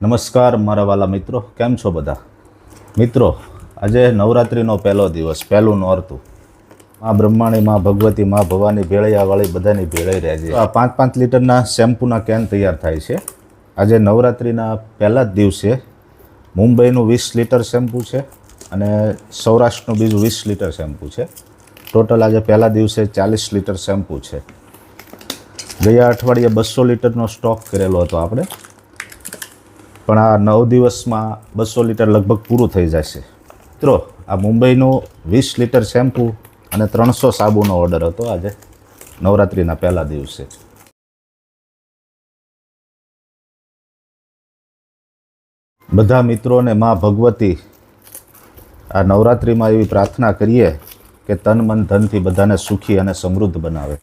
નમસ્કાર મારા વાલા મિત્રો, કેમ છો બધા? મિત્રો, આજે નવરાત્રિનો પહેલો દિવસ, પહેલું નોરતું. મા બ્રહ્માણી, મા ભગવતી, મા ભવાની ભેળૈયાવાળી બધાની ભેળાઈ રહ્યા છે. આ પાંચ પાંચ લીટરના શેમ્પૂના કેન તૈયાર થાય છે. આજે નવરાત્રિના પહેલા જ દિવસે મુંબઈનું વીસ લીટર શેમ્પૂ છે અને સૌરાષ્ટ્રનું બીજું વીસ લીટર શેમ્પૂ છે. ટોટલ આજે પહેલા દિવસે ચાલીસ લીટર શેમ્પૂ છે. ગયા અઠવાડિયે બસો લીટરનો સ્ટોક કરેલો હતો આપણે. પણ આ નવ દિવસમાં બસો લીટર લગભગ પૂરું થઈ જશે. મિત્રો, આ મુંબઈનું વીસ લીટર શેમ્પૂ અને ત્રણસો સાબુનો ઓર્ડર હતો આજે, નવરાત્રિના પહેલા દિવસે. બધા મિત્રોને મા ભગવતી, આ નવરાત્રિમાં એવી પ્રાર્થના કરીએ કે તન મન ધનથી બધાને સુખી અને સમૃદ્ધ બનાવે.